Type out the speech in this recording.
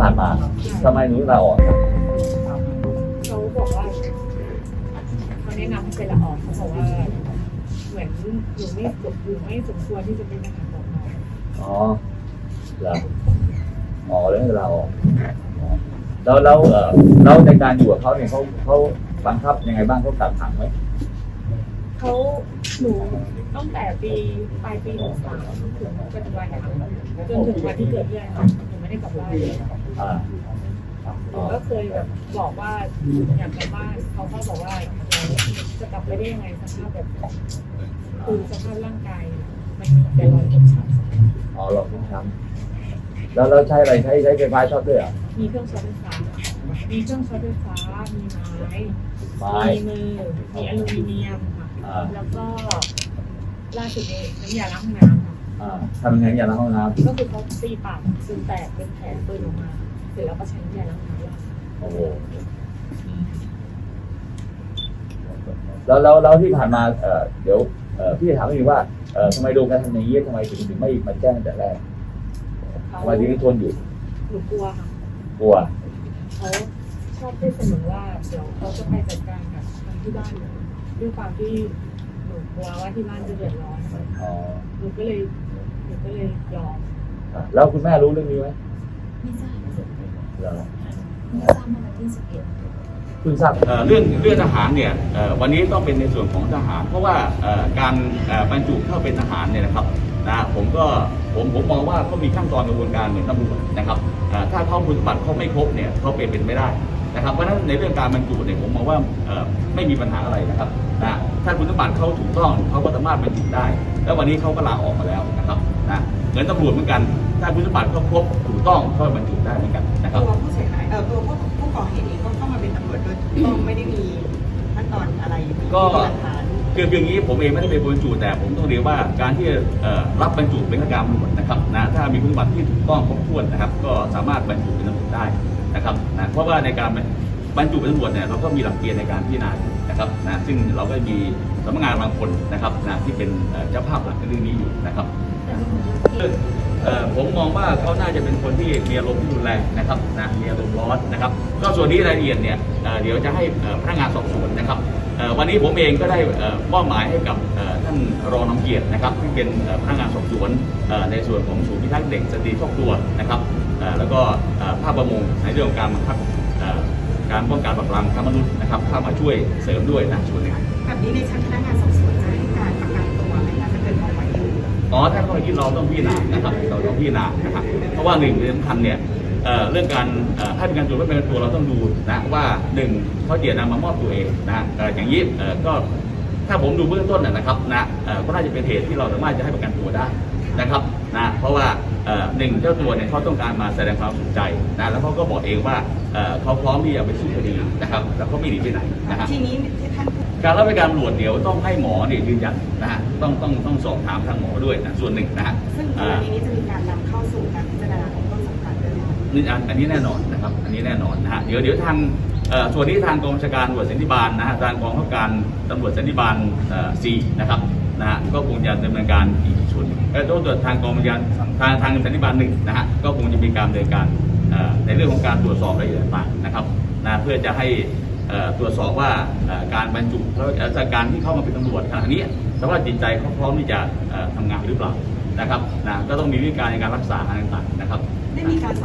ผ่านมาทำไมหนูลาออกครับเขาบอกว่าเขาแนะนำให้ไปละออกเขาบอกว่าเหมือนหนูไม่สมหนูไม่สมควรที่จะเป็นทหารบอกน้องอ๋อเหรออ๋อเลยให้ลาออกอ๋อแล้วแล้วเออแล้วในการอยู่กับเขาเนี่ยเขาเขาบังคับยังไงบ้างเขากักขังไหมเขาหนูตั้งแต่ปีปลายปีหนึ่งสามถึงปัจจุบันนะคะจนถึงวันที่เกิดเรื่องค่ะหนู ไม่ได้กลับบ้านเลยอ่าก็เคยแบบบอกว่าอยากกลับบ้านเขาก็บอกว่าจะกลับไปได้ยังไงสภาพแบบคือสภาพร่างกายมันมีแต่รอยฟกช้ำอ๋อหลอกช้ำแล้วเราใช้อะไรใช้ใช้ไฟฟ้าช็อตด้วยเหรอมีเครื่องช็อตไฟฟ้ามีเครื่องช็อตไฟฟ้ามีไม้มีมือมีอลูมิเนียมค่ะแล้วก็ล่าสุดนี้น้ำยาล้างห้องน้ำ อ่าทำยังไงอย่างในห้องน้ก็คือเขาตีปากซึนแตกเป็นแผลเปิดออกมา เสร็จแล้วก็ใช้น้ำยาล้างห้องน้ำล้างำโอ้โหแล้วแล้วแล้วที่ผ่านมาเออเดี๋ยวเออพี่จะถามอีกว่าเออทำไมโดนการทำอย่างนี้ทำไมถึงถึงไม่มาแจ้งตั้งแต่แรกเขาทำไมถึงทนอยู่หนูกลัวค่ะกลัวเขาชอบพูดเสมอว่าเดี๋ยวเขาจะไปจัดการกับทางที่บ้านหนูด้วยความที่หนูกลัวว่าที่บ้านจะเดือดร้อน อ๋อ หนูก็เลยห นูก็เลยยอมอะแล้วคุณแม่รู้เรื่องนี้ไหมไม่ทราบเหรอไม่ทราบเมื่อวันที่สิบเอ็ด เพิ่งทราบ เอ่อเรื่องเรื่องทหารเนี่ยเอ่อวันนี้ต้องเป็นในส่วนของทหาร เพราะว่าเอ่อการเอ่อบรรจุเข้าเป็นทหารเนี่ยนะครับนะผมก็ผมผมมองว่าเขามีขั้นตอนกระบวนการเหมือนตำรวจนะครับเอ่อถ้าเขาคุณสมบัติเขาไม่ครบเนี่ยเขาเป็นเป็นไม่ได้นะครับเพราะฉะนั้นในเรื่องการบรรจุเนี่ยผมมองว่าเอ่อไม่มีปัญหาอะไรนะครับนะถ้าคุณสมบัติเขาถูกต้องเขาก็สามารถบรรจุได้ แล้ววันนี้เขาก็ลาออกมาแล้วนะครับ นะเหมือนตำรวจเหมือนกันถ้าคุณสมบัติเขาครบถูกต้องก็บรรจุได้เหมือนกันนะครับตัวผู้เสียหายเอ่อตัวผู้ผู้ก่อเหตุเองก็เข้ามาเป็นตำรวจโดยถูกต้องไม่ได้มีขั้นตอนอะไรมีก็หลักฐานคือคืออย่างนี้ผมเองไม่ได้เป็นบรรจุแต่ผมต้องเรียนว่าการที่เอ่อรับบรรจุเป็นข้าราชการตำรวจนะครับนะถ้ามีคุณสมบัติที่ถูกต้องครบถ้วนนะครับ ก็สามารถบรรจุเป็นตำรวจได้นะครับนะเพราะว่าในการบรรจุเป็นตำรวจเนี่ยเราก็มีหลักเกณฑ์ในการพิจารณาอยู่ นะครับนะซึ่งเราก็มีสำนักงานบางคนนะครับนะที่เป็นเจ้าภาพหลักในเรื่องนี้อยู่นะครับแต่ไม่มีเหตุเอ่อผมมองว่าเขาน่าจะเป็นคนที่มีอารมณ์ที่รุนแรงนะครับนะมีอารมณ์ร้อนนะครับก็ส่วนนี้รายละเอียดเนี่ยเดี๋ยวจะให้พนักงานสอบสวนนะครับวันนี้ผมเองก็ได้มอบหมายให้กับท่านรองน้ำเกียรตินะครับที่เป็นพนักงานสอบสวนในส่วนของศูนย์พิทักษ์เด็กสตรีครอบครัวนะครับแล้วก็ภาคประมงในเรื่องของการบังคับ การป้องกันปราบปรามค้ามนุษย์นะครับเข้ามาช่วยเสริมด้วยนะส่วนหนี้แบบนี้ในชั้นพนักงานสอบสวนจะให้การประกันตัวไหมคะถ้าเกิดมองไปอยู่อ๋อถ้าข้อที่เราต้องพิจารณานะครับเราต้องพิจารณานะครับเพราะว่าหนึ่งเรื่องสำคัญเนี่ยเอ่อเรื่องการเอ่อให้เป็นการตัวไม่เป็นการตัวเราต้องดูนะว่าหนึ่งเขาเจตนามามอบตัวเองนะเอ่ออย่างนี้เอ่อก็ถ้าผมดูเบื้องต้นนะนะครับนะเอ่อก็น่าจะเป็นเหตุที่เราสามารถจะให้ประกันตัวได้ นะครับนะเพราะว่าเอ่อหนึ่งเจ้าตัวเนี่ยเขาต้องการมาแสดงความสนใจนะแล้วเขาก็บอกเองว่าเอ่อเขาพร้อมที่จะไปสู้คดีนะครับแล้วเขาไม่หนีไปไหนนะฮะทีนี้ที่ท่านการรับราชการตำรวจเดี๋ยวต้องให้หมอเนี่ยยืนยันนะฮะต้องต้องต้องสอบถามทางหมอด้วยนะส่วนหนึ่งนะฮะซึ่งกรณีนี้จะมีการนำเข้าสู่การพิจารณาของต้นสังกัดด้วยไหมคะนี่อันอันนี้แน่นอนนะครับ อันนี้แน่นอนนะฮะเดี๋ยวเดี๋ยวทางเอ่อส่วนนี้ทางกองบัญชาการตำรวจสันติบาลนะฮะทางกองข้าการตำรวจสันติบาลเอ่อสี่นะครับ นะฮะก็คงจะดำเนินการอีกส่วนหนึ่งแล้วตัวทางกองบัญชาการทางทางสันติบาลหนึ่งนะฮะก็คงจะมีการดำเนินการในเรื่องของการตรวจสอบรายละเอียดต่างๆนะครับนะเพื่อจะให้ตรวจสอบว่าการบรรจุแล้วเอ่อการที่เข้ามาเป็นตำรวจขณะนี้สภาพจิตใจเขาพร้อมที่จะเอ่อทำงานหรือเปล่านะครับนะก็ต้องมีวิธีการในการรักษาอะไรต่างๆนะครับได้มีการ